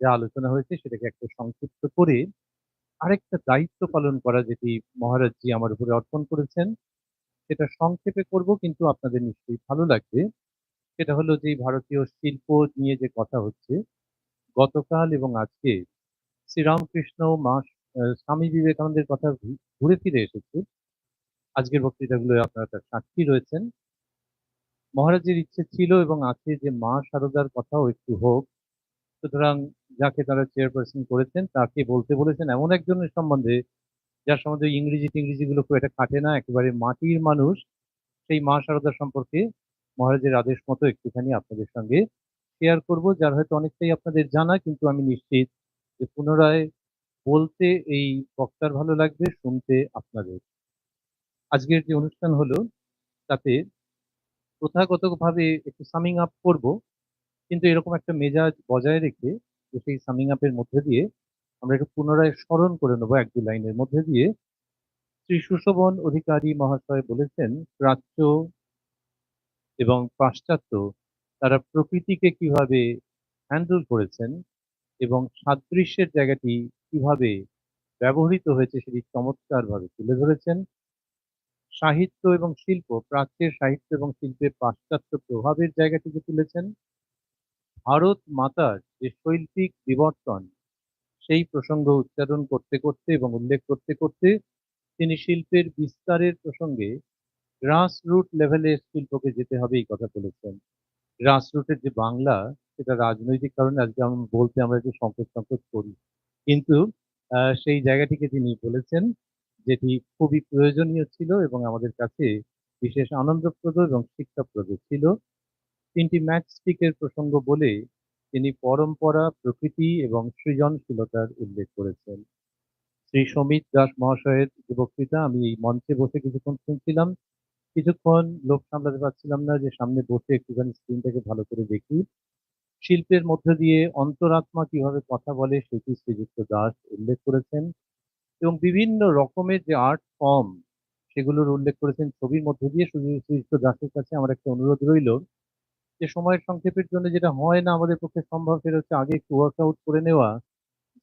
যা আলোচনা হয়েছে সেটাকে একটা সংক্ষিপ্ত করে আরেকটা দায়িত্ব পালন করা যেটি মহারাজজি আমার উপরে অর্পণ করেছেন, সেটা সংক্ষেপে করব কিন্তু আপনাদের নিশ্চয়ই ভালো লাগবে। সেটা হলো যে ভারতীয় শিল্প নিয়ে যে কথা হচ্ছে, গতকাল এবং আজকে শ্রীরামকৃষ্ণ মা স্বামী বিবেকানন্দের কথা ঘুরে ফিরে এসেছে। আজকের বক্তৃতাগুলো আপনারা তার সাক্ষী রয়েছেন। মহারাজের ইচ্ছে ছিল এবং আছে যে মা শারদার কথাও একটু হোক। সুতরাং যাকে তারা চেয়ারপারসন করেছেন, তাকে বলতে বলেছেন এমন একজনের সম্বন্ধে, যার সম্বন্ধে ইংরেজি টিংরেজি গুলো খুব একটা খাটে না, একেবারে মাটির মানুষ, সেই মা শারদা সম্পর্কে মহারাজের আদেশ মতো একটুখানি আপনাদের সঙ্গে শেয়ার করব, যার হয়তো অনেকটাই আপনাদের জানা, কিন্তু আমি নিশ্চিত যে পুনরায় বলতে এই বক্তার ভালো লাগবে, শুনতে আপনাদের। আজকের যে অনুষ্ঠান হলো, তাতে প্রথাগতভাবে একটু সামিং আপ করব, কিন্তু এরকম একটা মেজাজ বজায় রেখে যে সেই সামিং আপের মধ্যে দিয়ে আমরা একটু পুনরায় স্মরণ করে নেব এক দু লাইনের মধ্যে দিয়ে। শ্রী সুশোভন অধিকারী মহাশয় বলেছেন, প্রাচ্য এবং পাশ্চাত্য তারা প্রকৃতিকে কীভাবে হ্যান্ডেল করেছেন এবং সাদৃশ্যের জায়গাটি কীভাবে ব্যবহৃত হয়েছে সেটি চমৎকারভাবে তুলে ধরেছেন। সাহিত্য এবং শিল্প, প্রাচ্যের সাহিত্য এবং শিল্পে পাশ্চাত্য প্রভাবের জায়গাটিকে তুলেছেন। ভারত মাতার যে শৈল্পিক বিবর্তন, সেই প্রসঙ্গ উচ্চারণ করতে করতে এবং উল্লেখ করতে করতে তিনি শিল্পের বিস্তারের প্রসঙ্গে গ্রাস রুট লেভেলে শিল্পকে যেতে হবে এই কথা বলেছেন। গ্রাস রুটের যে বাংলা, সেটা রাজনৈতিক কারণে আজকে আমি, বলতে আমরা একটু সংকোচ সংকোচ করি। কিন্তু সেই জায়গাটিকে তিনি বলেছেন যেটি খুবই প্রয়োজনীয় ছিল এবং আমাদের কাছে বিশেষ আনন্দপ্রদ এবং শিক্ষাপ্রদ ছিল। তিনটি ম্যাচ স্টিকের প্রসঙ্গ বলে তিনি পরম্পরা, প্রকৃতি এবং সৃজনশীলতার উল্লেখ করেছেন। শ্রী সমিত দাস মহাশয়ের যে বক্তৃতা আমি এই মঞ্চে বসে কিছুক্ষণ শুনছিলাম। কিছুক্ষণ লোক সামলাতে পারছিলাম না যে সামনে বসে একটুখানি স্ক্রিনটাকে ভালো করে দেখি। শিল্পের মধ্যে দিয়ে অন্তরাত্মা কীভাবে কথা বলে সেটি শ্রীযুক্ত দাস উল্লেখ করেছেন এবং বিভিন্ন রকমের যে আর্ট ফর্ম সেগুলোর উল্লেখ করেছেন। ছবির মধ্য দিয়ে শ্রীযুক্ত দাসের কাছে আমার একটা অনুরোধ রইল। যে সময়ের সংক্ষেপের জন্য যেটা হয় না আমাদের পক্ষে সম্ভব, সেটা হচ্ছে আগে একটু ওয়ার্কআউট করে নেওয়া।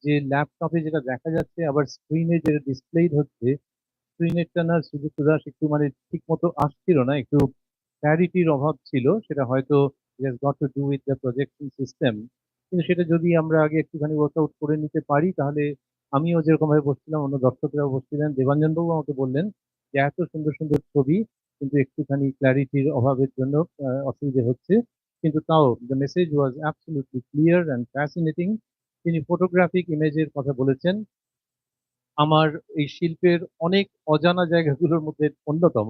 যে ল্যাপটপে যেটা দেখা যাচ্ছে, আবার স্ক্রিনে যেটা ডিসপ্লেড হচ্ছে স্ক্রিনেরটা না সুযুক্ত দাস একটু মানে ঠিক মতো আসছিল না, একটু ক্ল্যারিটির অভাব ছিল, সেটা হয়তো got to do with the projection system কিন্তু সেটা যদি আমরা আগে একটুখানি ওয়ার্কআউট করে নিতে পারি, তাহলে আমিও যেরকম ভাবে বসছিলাম, অন্য দর্শকরাও বসছিলেন দেবাঞ্জনবাবু আমাকে বললেন যে এত সুন্দর সুন্দর ছবি কিন্তু একটুখানি ক্ল্যারিটির অভাবের জন্য অসুবিধে হচ্ছে। কিন্তু তাও the message was absolutely clear and fascinating তিনি ফটোগ্রাফিক ইমেজের কথা বলেছেন। আমার এই শিল্পের অনেক অজানা জায়গাগুলোর মধ্যে অন্যতম,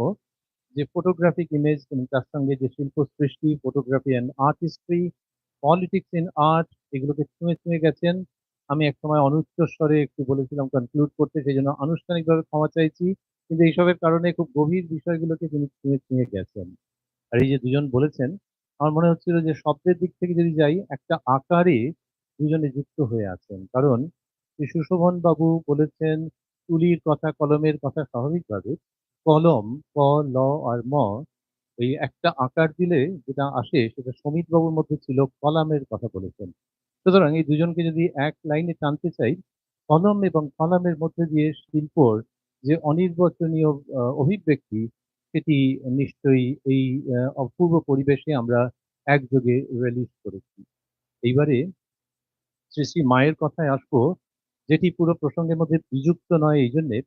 যে ফটোগ্রাফিক ইমেজ এবং তার সঙ্গে যে শিল্প সৃষ্টি photography and art history politics in art এগুলোকে ছুঁয়ে ছুঁয়ে গেছেন। আমি এক সময় অনুচ্চ স্বরে একটু বলেছিলাম কনক্লুড করতে, সেই জন্য আনুষ্ঠানিকভাবে ক্ষমা চাইছি। কিন্তু এইসবের কারণে খুব গভীর বিষয়গুলোকে তিনি ছুঁয়ে ছুঁয়ে গেছেন। আর এই যে দুজন বলেছেন, আমার মনে হচ্ছিল যে শব্দের দিক থেকে যদি যাই, একটা আকারে দুজনে যুক্ত হয়ে আছেন। কারণ সুশোভন বাবু বলেছেন, তুলির কথা কলমের কথা স্বাভাবিকভাবে, কলম, ক, ল আর ম, এই একটা আকার দিলে যেটা আসে সেটা সমিত বাবুর মধ্যে ছিল কলামের কথা বলেছেন। সুতরাং এই দুজনকে যদি এক লাইনে টানতে চাই, কলম এবং কলামের মধ্যে দিয়ে শিল্পর যে অনির্বচনীয় অভিব্যক্তি, সেটি নিশ্চয়ই এই অপূর্ব পরিবেশে আমরা একযোগে রিলিজ করেছি। এইবারে শ্রী শ্রী মায়ের কথায় আসব, যেটি পুরো প্রসঙ্গের মধ্যে বিযুক্ত নয় এই জন্যে।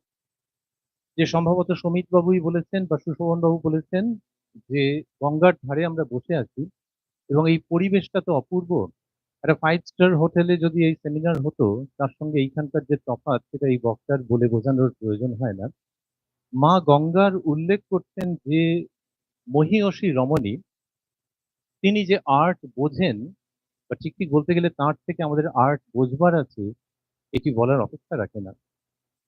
যে সম্ভবত সমিত বাবুই বলেছেন বা সুশোভন বাবু বলেছেন যে গঙ্গার ধারে আমরা বসে আছি এবং এই পরিবেশটা তো অপূর্ব। একটা ফাইভ স্টার হোটেলে যদি এই সেমিনার হতো, তার সঙ্গে এইখানকার যে তফাৎ সেটা এই বক্তার বলে বোঝানোর প্রয়োজন হয় না। মা গঙ্গার উল্লেখ করতেন যে মহিয়সী রমণী, তিনি যে আর্ট বোঝেন, বা ঠিক ঠিক বলতে গেলে তার থেকে আমাদের আর্ট বোঝবার আছে, এটি বলার অপেক্ষা রাখে না।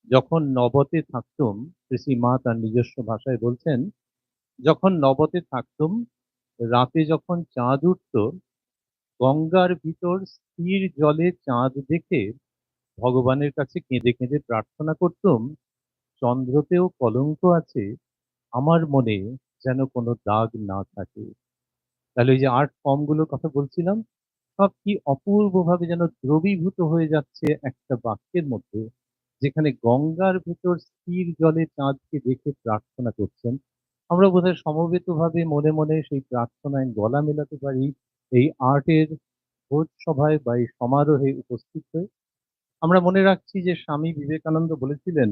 যখন নবতে থাকতুম, শ্রী মা তার নিজস্ব ভাষায় বলছেন, যখন নবতে থাকতুম, রাতে যখন চাঁদ উঠত গঙ্গার ভিতর স্থির জলে চাঁদ দেখে ভগবানের কাছে কেঁদে কেঁদে প্রার্থনা করতুম, চন্দ্রতেও কলঙ্ক আছে, আমার মনে যেন কোনো দাগ না থাকে। তাহলে ওই যে আর্ট ফর্মগুলোর কথা বলছিলাম, সব কি অপূর্বভাবে যেন দ্রবীভূত হয়ে যাচ্ছে একটা বাক্যের মধ্যে, যেখানে গঙ্গার ভেতর স্থির জলে চাঁদকে দেখে প্রার্থনা করছেন। আমরা বোধহয় সমবেতভাবে মনে মনে সেই প্রার্থনায় গলা মেলাতে পারি এই আর্টের ভোজ সভায় বা এই সমারোহে উপস্থিত হয়ে আমরা মনে রাখছি যে স্বামী বিবেকানন্দ বলেছিলেন,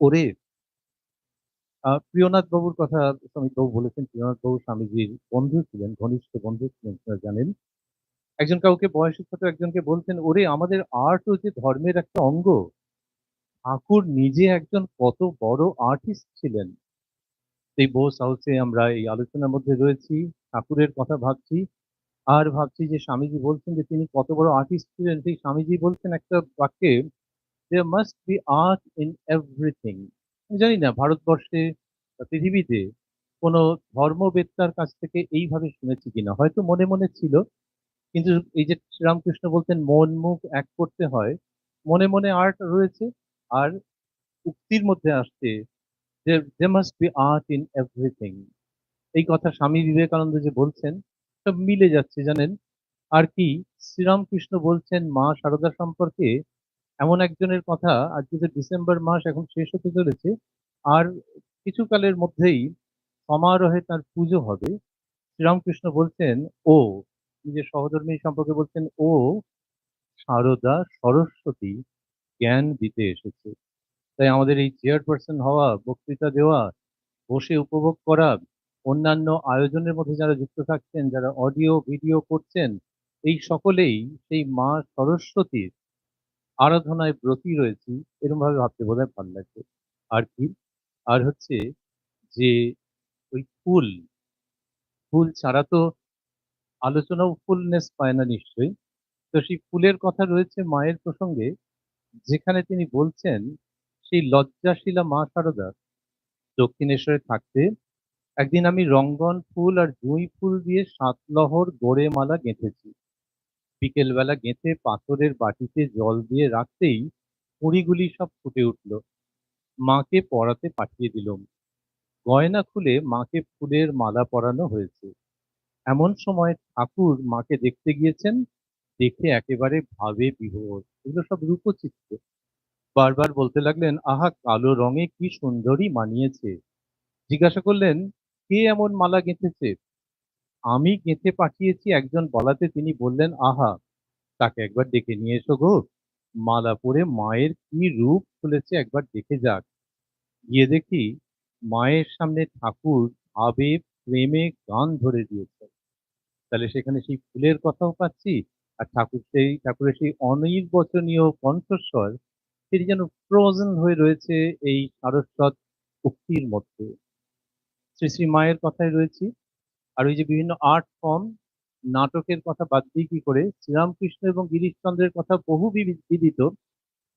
ওরে প্রিয়নাথ বাবুর কথা শ্রমিক বাবু বলেছেন প্রিয়নাথ বাবু স্বামীজির বন্ধু ছিলেন, ঘনিষ্ঠ বন্ধু ছিলেন, আপনারা জানেন। একজন কাউকে বয়সের সাথে একজনকে বলছেন, ওরে, আমাদের আর্টও যে ধর্মের একটা অঙ্গ, ঠাকুর নিজে একজন কত বড় আর্টিস্ট ছিলেন। এই বোস হাউসে আমরা এই আলোচনার মধ্যে রয়েছি, ঠাকুরের কথা ভাবছি। আর ভাবছি যে স্বামীজি বলছেন যে তিনি কত বড় আর্টিস্ট ছিলেন, সেই স্বামীজি বলছেন একটা বাক্যে, there must be art in everything. আমি জানি না, ভারতবর্ষে পৃথিবীতে কোনো ধর্মবেত্তার কাছ থেকে এইভাবে শুনেছি কিনা। হয়তো মনে মনে ছিল, কিন্তু এই যে শ্রীরামকৃষ্ণ বলতেন, মন মুখ এক করতে হয়, মনে মনে আর্ট রয়েছে। আর উক্তির মধ্যে আসছে যে they must be art in everything এই কথা স্বামী বিবেকানন্দ যে বলছেন সব মিলে যাচ্ছে, জানেন? আর কি, শ্রীরামকৃষ্ণ বলছেন, মা সারদা সম্পর্কে এমন একজনের কথা আজকে যে ডিসেম্বর মাস, এখন শেষ হতে চলেছে, আর কিছু কালের মধ্যেই সমারোহে তার পুজো হবে। শ্রীরামকৃষ্ণ বলছেন, ও, নিজের সহধর্মী সম্পর্কে বলছেন, ও সারদা সরস্বতী জ্ঞান দিতে এসেছে। তাই আমাদের এই চেয়ারপারসন হওয়া, বক্তৃতা দেওয়া, বসে উপভোগ করা অন্যান্য আয়োজনের মধ্যে যারা যুক্ত থাকছেন, যারা অডিও, ভিডিও করছেন, এই সকলেই সেই মা সরস্বতীর আরাধনায় ব্রতী রয়েছি এরকম ভাবে ভাবতে বোধহয় ভালো লাগছে আর কি? আর হচ্ছে যে ওই ফুল ফুল ছাড়া তো আলোচনাও ফুলনেস পায় না নিশ্চয়ই। তো সেই ফুলের কথা রয়েছে মায়ের প্রসঙ্গে, যেখানে তিনি বলছেন, সেই লজ্জাশীলা মা সারদা দক্ষিণেশ্বরে থাকতে একদিন আমি রঙ্গন ফুল আর জুঁই ফুল দিয়ে সাতলহর গোড়ে মালা গেঁথেছি। বিকেলবেলা গেঁথে পাথরের বাটিতে জল দিয়ে রাখতেই কুড়িগুলি সব ফুটে উঠল। মাকে পড়াতে পাঠিয়ে দিলাম। গয়না খুলে মাকে ফুলের মালা পরানো হয়েছে। এমন সময় ঠাকুর মাকে দেখতে গিয়েছেন, দেখে একেবারে ভাবে বিভোর। এগুলো সব রূপচিত্র। বারবার বলতে লাগলেন, আহা, কালো রঙে কি সুন্দরী মানিয়েছে। জিজ্ঞাসা করলেন কে এমন মালা গেঁথেছে? আমি গেঁথে পাঠিয়েছি, একজন বলাতে তিনি বললেন, আহা, তাকে একবার ডেকে নিয়ে এসো গো। মালা পরে মায়ের কি রূপ খুলেছে একবার দেখে যাক। গিয়ে দেখি মায়ের সামনে ঠাকুর ভাবে প্রেমে গান ধরে দিয়েছে তাহলে সেখানে সেই ফুলের কথাও পাচ্ছি, আর ঠাকুর সেই, ঠাকুরের সেই অনির্বচনীয় কণ্ঠস্বর, সেটি যেন ফ্রোজেন হয়ে রয়েছে এই সারস্বত উক্তির মধ্যে। শ্রী শ্রী মায়ের কথায় রয়েছি। আর ওই যে বিভিন্ন আর্ট ফর্ম নাটকের কথা বাদ দিয়ে কি করে, শ্রীরামকৃষ্ণ এবং গিরিশচন্দ্রের কথা বহু বিদিত,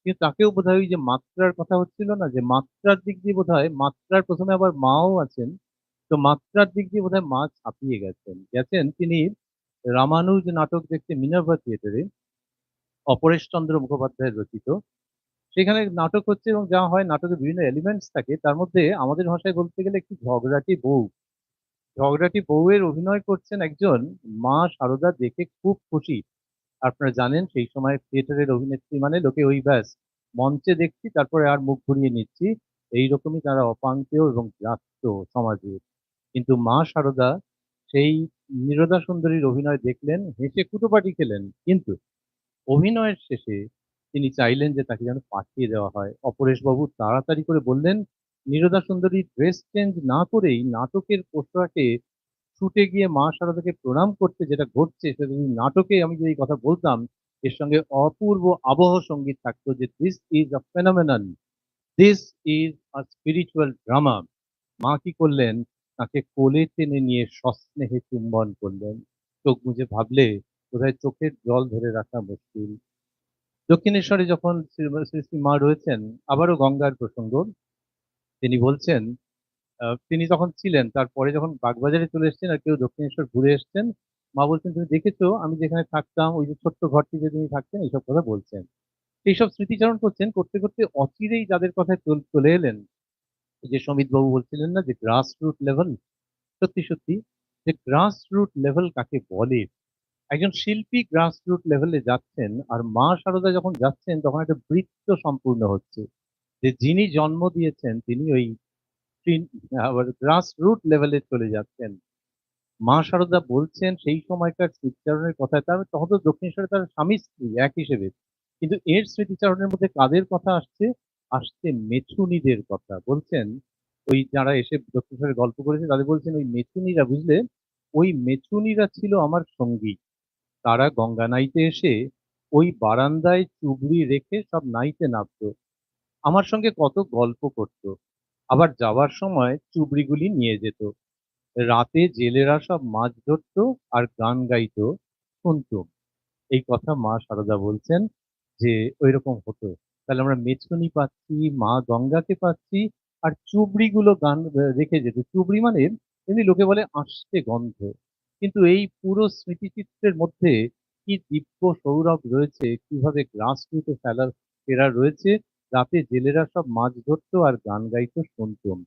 কিন্তু তাকেও বোধ হয় ওই যে মাত্রার কথা হচ্ছিল না, যে মাত্রার দিক দিয়ে বোধ হয় মাত্রার প্রথমে আবার মাও আছেন, তো মাত্রার দিক দিয়ে বোধ হয় মা ছাপিয়ে গেছেন। গেছেন তিনি রামানুজ নাটক দেখতে মিনার্ভা থিয়েটারে অপরেশ চন্দ্র মুখোপাধ্যায়ের রচিত। সেখানে নাটক হচ্ছে এবং যা হয় নাটকের বিভিন্ন এলিমেন্টস থাকে, তার মধ্যে আমাদের ভাষায় বলতে গেলে একটি ঝগড়াটি বউ। ঝগড়াটি বউয়ের অভিনয় করছেন একজন মা সারদা দেখে খুব খুশি। আপনারা জানেন সেই সময় থিয়েটারের অভিনেত্রী মানে লোকে ওই ব্যাস, মঞ্চে দেখছি, তারপরে আর মুখ ঘুরিয়ে নিচ্ছি। এইরকমই তারা অপাঙ্কেয় এবং জাত সমাজে। কিন্তু মা সারদা সেই নিরদা সুন্দরীর অভিনয় দেখলেন, হেসে কুটোপাটি খেলেন। কিন্তু অভিনয়ের শেষে তিনি চাইলেন যে তাকে যেন পাঠিয়ে দেওয়া হয়। অপরেশবাবু তাড়াতাড়ি করে বললেন নিরদা সুন্দরী ড্রেস চেঞ্জ না করেই নাটকের পোশাকে ছুটে গিয়ে মা সারদাকে প্রণাম করতে যেটা ঘটছে, সেটা যদি নাটকে আমি যদি কথা বলতাম, এর সঙ্গে অপূর্ব আবহ সংগীত থাকতো যে this is a phenomenon this is a spiritual drama মা কি করলেন? তাকে কোলে টেনে নিয়ে সস্নেহে চুম্বন করলেন। চোখ মুজে ভাবলে বোধহয় চোখের জল ধরে রাখা মুশকিল। দক্ষিণেশ্বরে যখন মা রয়েছেন, আবারও গঙ্গার প্রসঙ্গ। তিনি বলছেন তিনি যখন ছিলেন, তারপরে যখন বাগবাজারে চলে এসেছেন আর কেউ দক্ষিণেশ্বর ঘুরে এসেছেন, মা বলছেন, তুমি দেখেছ, আমি যেখানে থাকতাম, ওই যে ছোট্ট ঘরটি যে তিনি থাকতেন, এইসব কথা বলছেন। এইসব স্মৃতিচারণ করছেন, করতে করতে অচিরেই যাদের কথায় চলে এলেন। যে সমিত বাবু বলছিলেন না যে গ্রাস রুট লেভেল সত্যি সত্যি, যে গ্রাস রুট লেভেল কাকে বলে একজন শিল্পী গ্রাসরুট লেভেলে যাচ্ছেন আর মা সারদা যখন যাচ্ছেন, তখন একটা বৃত্ত সম্পূর্ণ হচ্ছে। যে যিনি জন্ম দিয়েছেন, তিনি ওই আবার গ্রাসরুট লেভেলে চলে যাচ্ছেন। মা শারদা বলছেন, সেই সময়কার স্মৃতিচারণের কথা তার, তখন তো দক্ষিণেশ্বরে তার স্বামী স্ত্রী, এক হিসেবে। কিন্তু এর স্মৃতিচারণের মধ্যে কাদের কথা আসছে? আসছে মেছুনিদের কথা। বলছেন, ওই যারা এসে দক্ষিণেশ্বরে গল্প করেছে, তাদের বলছেন, ওই মেছুনিরা বুঝলে ওই মেছুনিরা ছিল আমার সঙ্গী। তারা গঙ্গা নাইতে এসে ওই বারান্দায় চুবড়ি রেখে সব নাইতে নামতো। আমার সঙ্গে কত গল্প করত। আবার যাওয়ার সময় চুবড়িগুলি নিয়ে যেত। রাতে জেলেরা সব মাছ ধরতো আর গান গাইতো শুনতুম এই কথা মা সারদা বলছেন যে ওই রকম হতো। তাহলে আমরা মেছুনি পাচ্ছি, মা গঙ্গাকে পাচ্ছি আর চুবড়িগুলো গান, রেখে যেত। চুবড়ি মানে এমনি লোকে বলে আসতে গন্ধ। কিন্তু এই পুরো স্মৃতিচিত্রের মধ্যে কি দিব্য সৌরভ রয়েছে, কীভাবে গ্রাস রুটে ফেলার ফেরা রয়েছে, রাতে জেলেরা সব মাছ ধরতো আর গান গাইত শুনতুম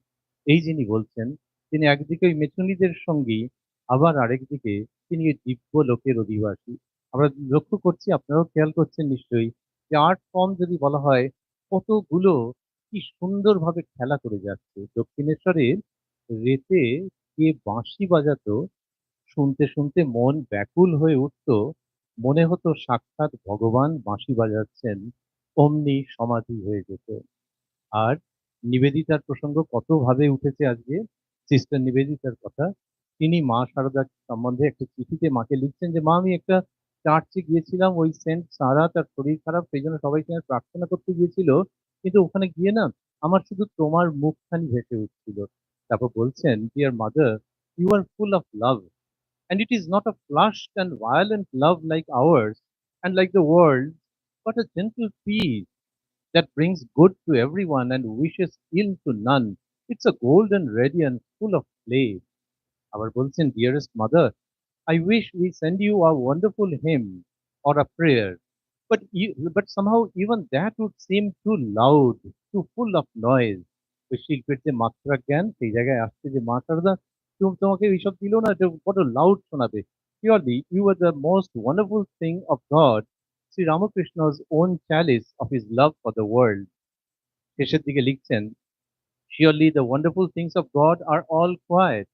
এই যিনি বলছেন, তিনি একদিকে ওই মেছুনিদের সঙ্গী আবার আরেকদিকে তিনি দিব্য লোকের অধিবাসী। আমরা লক্ষ্য করছি, আপনারাও খেয়াল করছেন নিশ্চয়ই, যে আর্ট ফর্ম যদি বলা হয়, কতগুলো কি সুন্দরভাবে খেলা করে যাচ্ছে। দক্ষিণেশ্বরের রেতে কে বাঁশি বাজাতো শুনতে শুনতে মন ব্যাকুল হয়ে উঠত। মনে হতো সাক্ষাৎ ভগবান বাঁশি বাজাচ্ছেন, অমনি সমাধি হয়ে যেত। আর নিবেদিতার প্রসঙ্গ কতভাবে উঠেছে আজকে? সিস্টার নিবেদিতার কথা। তিনি মা শারদার সম্বন্ধে একটা চিঠিতে মাকে লিখছেন যে, মা, আমি একটা চার্চে গিয়েছিলাম, ওই সেন্ট সারা তার শরীর খারাপ, সেই জন্য সবাই সেখানে প্রার্থনা করতে গিয়েছিল। কিন্তু ওখানে গিয়ে না, আমার শুধু তোমার মুখখানি ভেসে উঠছিল। তারপর বলছেন dear mother you are full of love and it is not a flushed and violent love like ours and like the world, but a gentle peace that brings good to everyone and wishes ill to none. It's a golden radiance full of play. Our Bulsin, dearest mother, I wish we send you a wonderful hymn or a prayer, but you, but somehow even that would seem too loud, too full of noise. ওই শিল্পের যে মাত্রা জ্ঞান সেই জায়গায় আসছে যে মা শারদা তুমি তোমাকে এইসব দিল না যে বড় লাউড শোনাবে Surely you are the most wonderful thing of God, Sri Ramakrishna's own chalice of his love for the world. শেষের দিকে লিখছেন Surely the wonderful things of God are all quiet,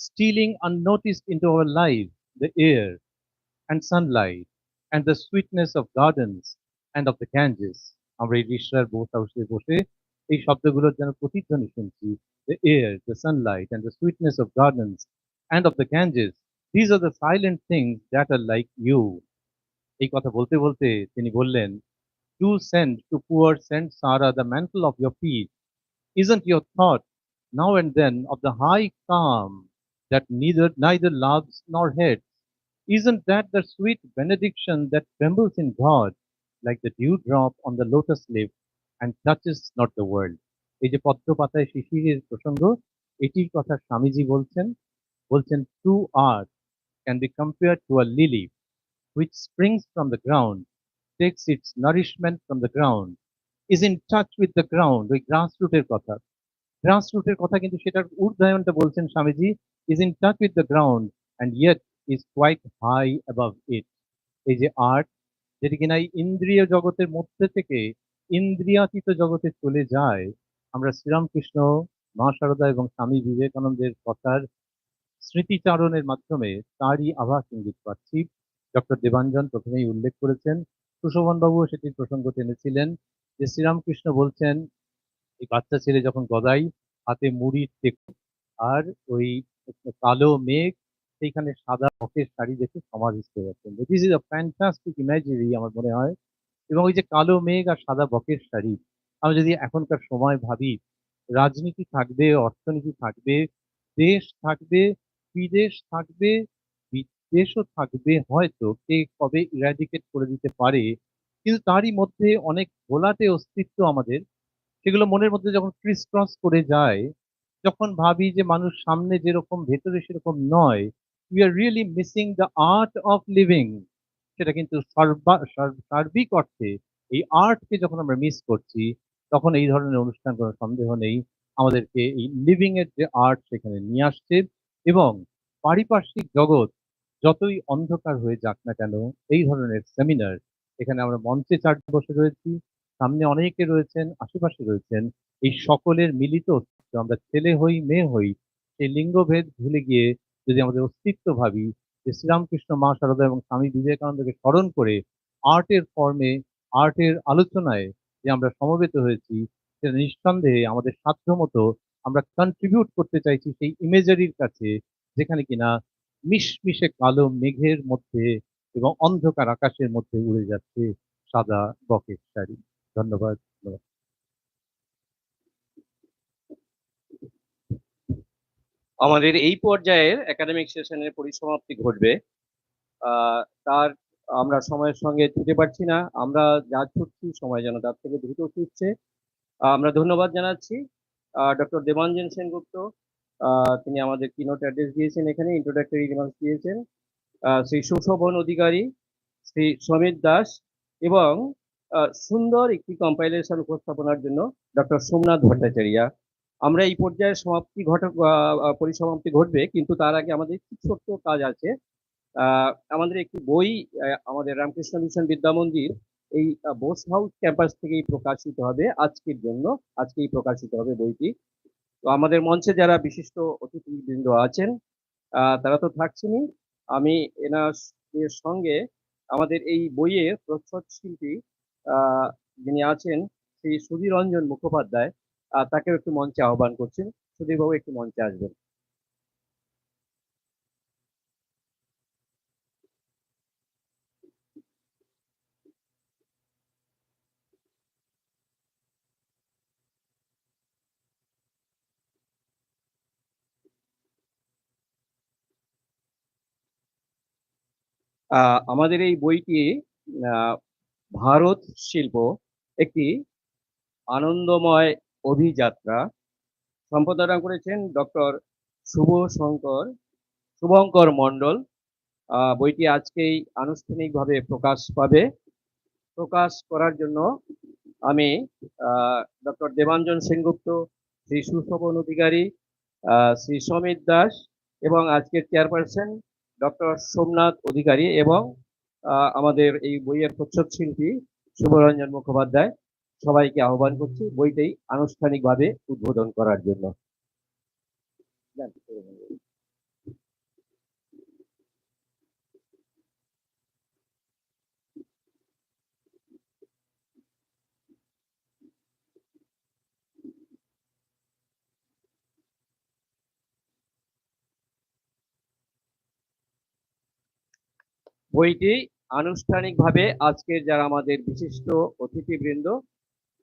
stealing unnoticed into our lives, the air and sunlight and the sweetness of gardens and of the Ganges. আমরা এই রিক্সার boat হাউসে বসে এই শব্দগুলোর যেন প্রতিধ্বনি শুনছি the air, the sunlight, and the sweetness of gardens and of the Ganges. These are the silent things that are like you. এই কথা বলতে বলতে তিনি বললেন Do send to poor Saint Sarah the mantle of your peace. Isn't your thought now and then of the high calm that neither neither loves nor hates? Isn't that the sweet benediction that trembles in God like the dewdrop on the lotus leaf and touches not the world? এই যে পদ্ম পাতায় শিশিরের প্রসঙ্গ এটির কথা স্বামীজি বলছেন বলছেন true art can be compare to a lily which springs from the ground, takes its nourishment from the ground, is in touch with the ground, ওই গ্রাস রুটের কথা গ্রাস রুটের কথা কিন্তু সেটার উর্ধায়নটা বলছেন Swamiji is in touch with the ground and yet is quite high above it. এই যে আর্ট যেটি কিনা এই ইন্দ্রিয় জগতের মধ্যে থেকে ইন্দ্রিয়াতীত জগতে চলে যায়, আমরা শ্রীরামকৃষ্ণ, মা শারদা এবং স্বামী বিবেকানন্দের কথার স্মৃতিচারণের মাধ্যমে তারই আভাস ইঙ্গিত পাচ্ছি। ডক্টর দেবাঞ্জন প্রথমেই উল্লেখ করেছেন সুশোভন বাবু সেটির প্রসঙ্গ টেনেছিলেন যে শ্রীরামকৃষ্ণ বলছেন, এই বাচ্চা ছেলে যখন গদাই, হাতে মুড়ি টেক আর ওই কালো মেঘ, সেইখানে সাদা বকের শাড়ি দেখে সমাধিস্থ যাচ্ছেন this is a fantastic imaginary আমার মনে হয়। এবং ওই যে কালো মেঘ আর সাদা বকের শাড়ি আমি যদি এখনকার সময় ভাবি, রাজনীতি থাকবে, অর্থনীতি থাকবে, দেশ থাকবে, বিদেশ থাকবে, বিদেশও থাকবে, হয়তো কে কবে ইরাডিকেট করে দিতে পারে, কিন্তু তারই মধ্যে অনেক ঘোলাটে অস্তিত্ব আমাদের, সেগুলো মনের মধ্যে যখন ক্রিস ক্রস করে যায়, যখন ভাবি যে মানুষ সামনে যেরকম, ভেতরে সেরকম নয় we are really missing the art of living সেটা কিন্তু সর্বা সার্বিক অর্থে এই আর্টকে যখন আমরা মিস করছি, তখন এই ধরনের অনুষ্ঠান কোনো সন্দেহ নেই। আমাদেরকে এই লিভিং এর যে আর্ট সেখানে নিয়ে আসছে এবং পারিপার্শ্বিক জগৎ যতই অন্ধকার হয়ে যাক না কেন, এই ধরনের সেমিনার এখানে আমরা মঞ্চে চারটে বসে রয়েছি, সামনে অনেকে রয়েছেন, আশেপাশে রয়েছেন। এই সকলের মিলিত আমরা ছেলে হই, মেয়ে হই, সেই লিঙ্গভেদ ভুলে গিয়ে যদি আমাদের অস্তিত্ব ভাবি যে শ্রীরামকৃষ্ণ মা সারদা এবং স্বামী বিবেকানন্দকে স্মরণ করে আর্টের ফর্মে আর্টের আলোচনায় যে আমরা সমবেত হয়েছি, সেটা নিঃসন্দেহে আমাদের সাধ্যমতো আমরা কন্ট্রিবিউট করতে চাইছি সেই ইমেজারির কাছে, যেখানে কিনা মিশমিশে কালো মেঘের মধ্যে এবং অন্ধকার আকাশের মধ্যে উড়ে যাচ্ছে সাদা বকের শাড়ি। ধন্যবাদ ধন্যবাদ। আমাদের এই পর্যায়ের একাডেমিক সেশনের পরিসমাপ্তি ঘটবে। তার আমরা সময়ের সঙ্গে ছুটে পারছি না। আমরা যা ছুটছি, সময় যেন তার থেকে দ্রুত ছুটছে। আমরা ধন্যবাদ জানাচ্ছি। ডক্টর দেবাঞ্জন সেনগুপ্ত তিনি আমাদের কিনোট অ্যাড্রেস দিয়েছেন এখানে ইন্ট্রোডাক্টরি রিমার্কস দিয়েছেন। শ্রী সুশোভন অধিকারী, শ্রী সমীর দাস এবং সুন্দর একটি কম্পাইলেশন উপস্থাপনার জন্য ডক্টর সোমনাথ ভট্টাচার্যা আমরা এই পর্যায়ে সমাপ্তি ঘট পরিসমাপ্তি ঘটবে, কিন্তু তার আগে আমাদের একটি ছোট্ট কাজ আছে। আমাদের একটি বই আমাদের রামকৃষ্ণ মিশন বিদ্যা মন্দির, এই বোস হাউস ক্যাম্পাস থেকেই প্রকাশিত হবে আজকের জন্য, আজকেই প্রকাশিত হবে বইটি। তো আমাদের মঞ্চে যারা বিশিষ্ট অতিথিবৃন্দ আছেন তারা তো থাকছেনই। আমি এনার সঙ্গে আমাদের এই বইয়ের প্রচ্ছদ শিল্পী যিনি আছেন, শ্রী সুধীর রঞ্জন মুখোপাধ্যায়। তাকেও একটু মঞ্চে আহ্বান করছেন সুধীর বাবু একটু মঞ্চে আসবেন। আমাদের এই বইটি ভারত শিল্প একটি আনন্দময় অভিযাত্রা সম্পাদনা করেছেন ডক্টর শুভ শঙ্কর শুভঙ্কর মণ্ডল। বইটি আজকেই আনুষ্ঠানিকভাবে প্রকাশ পাবে। প্রকাশ করার জন্য আমি ডক্টর দেবাঞ্জন সেনগুপ্ত, শ্রী সুশোভন অধিকারী শ্রী সমীর দাস এবং আজকের চেয়ারপারসন ডক্টর সোমনাথ অধিকারী এবং আমাদের এই বইয়ের প্রচ্ছদ শিল্পী শুভরঞ্জন মুখোপাধ্যায়। সবাইকে আহ্বান করছি বইটাই আনুষ্ঠানিকভাবে উদ্বোধন করার জন্য। বইটি আনুষ্ঠানিকভাবে আজকের যারা আমাদের বিশিষ্ট অতিথিবৃন্দ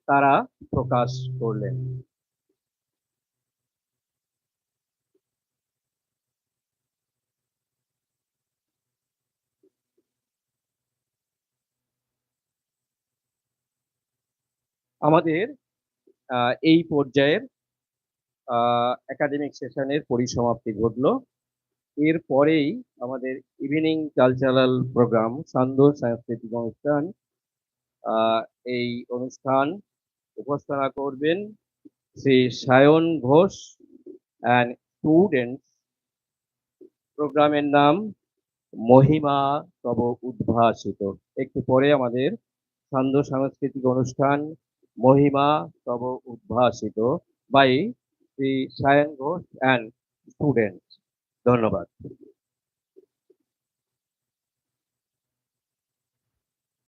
তারা প্রকাশ করলেন। আমাদের এই পর্যায়ের একাডেমিক সেশনের পরিসমাপ্তি ঘটলো। এরপরেই আমাদের ইভিনিং কালচারাল প্রোগ্রাম সান্ধ্য সাংস্কৃতিক অনুষ্ঠান এই অনুষ্ঠান উপস্থাপনা করবেন শ্রী সায়ন ঘোষ অ্যান্ড স্টুডেন্টস প্রোগ্রামের নাম মহিমা তব উদ্ভাসিত। একটু পরে আমাদের সান্ধ্য সাংস্কৃতিক অনুষ্ঠান Mahima Taba Udbhasita by Shri Sayan Ghosh and students ধন্যবাদ।